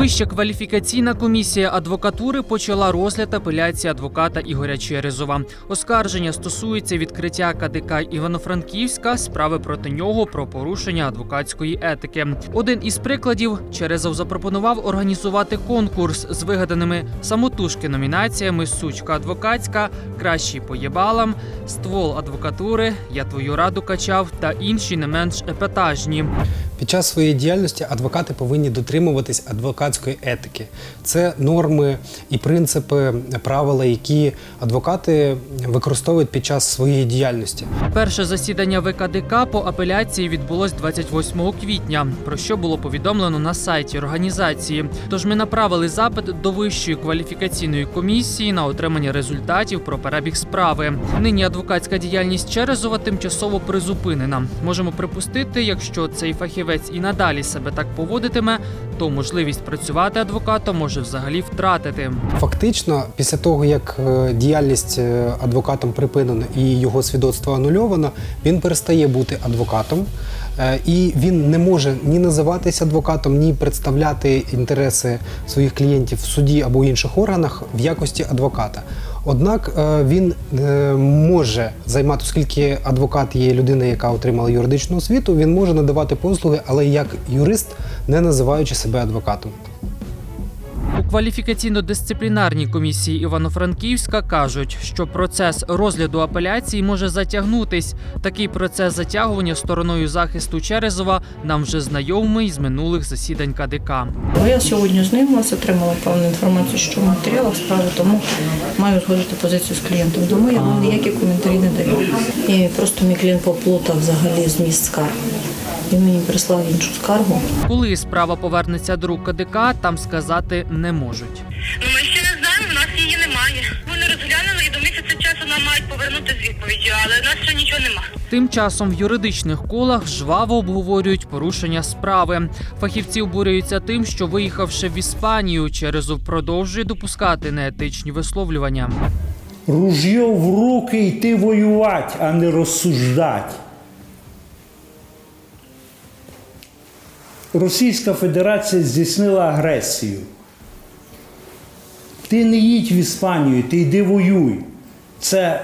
Вища кваліфікаційна комісія адвокатури почала розгляд апеляції адвоката Ігоря Черезова. Оскарження стосується відкриття КДК Івано-Франківська справи проти нього про порушення адвокатської етики. Один із прикладів Черезов запропонував організувати конкурс з вигаданими самотужки номінаціями Сучка адвокатська, кращий по єбалам, ствол адвокатури, я твою раду качав та інші не менш епатажні. Під час своєї діяльності адвокати повинні дотримуватись адвокатської етики. Це норми і принципи, правила, які адвокати використовують під час своєї діяльності. Перше засідання ВКДК по апеляції відбулось 28 квітня, про що було повідомлено на сайті організації. Тож ми направили запит до вищої кваліфікаційної комісії на отримання результатів про перебіг справи. Нині адвокатська діяльність Черезова тимчасово призупинена. Можемо припустити, якщо цей фахівець і надалі себе так поводитиме, то можливість працювати адвокатом може взагалі втратити. Фактично, після того як е, діяльність е, адвокатом припинена і його свідоцтво анульовано, він перестає бути адвокатом. е, І він не може ні називатися адвокатом, ні представляти інтереси своїх клієнтів в суді або інших органах в якості адвоката. Однак е, він е, може займати, оскільки адвокат є людина, яка отримала юридичну освіту, він може надавати послуги, але як юрист, не називаючи себе адвокатом. Кваліфікаційно-дисциплінарній комісії Івано-Франківська кажуть, що процес розгляду апеляції може затягнутись. Такий процес затягування стороною захисту Черезова нам вже знайомий з минулих засідань КДК. Я сьогодні знайомилася, отримала певну інформацію, що в матеріалах справи, тому маю згодити позицію з клієнтом. Тому я вам ніякі коментарі не даю. І просто мій клієнт поплутав взагалі зміст скарги. Він мені прислав іншу скаргу. Коли справа повернеться до рук КДК, там сказати не можуть. Ну, ми ще не знаємо, у нас її немає. Вони розглянули і до місяця часу нам мають повернути з відповіддю, але в нас ще нічого нема. Тим часом в юридичних колах жваво обговорюють порушення справи. Фахівці обурюються тим, що виїхавши в Іспанію, Черезов продовжує допускати неетичні висловлювання. Ружье в руки йти воювати, а не розсуждати. Російська Федерація здійснила агресію. Ти не їдь в Іспанію, ти йди воюй. Це е,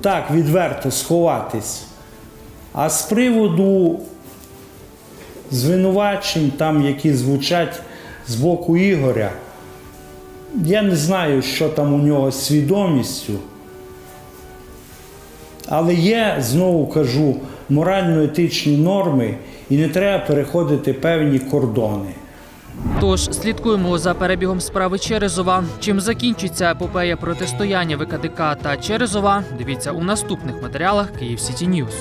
так відверто сховатись. А з приводу звинувачень, там, які звучать з боку Ігоря, я не знаю, що там у нього з свідомістю. Але є, знову кажу, морально-етичні норми, і не треба переходити певні кордони. Тож слідкуємо за перебігом справи Черезова. Чим закінчиться епопея протистояння ВКДК та Черезова? Дивіться у наступних матеріалах Київ Сіті Ньюс.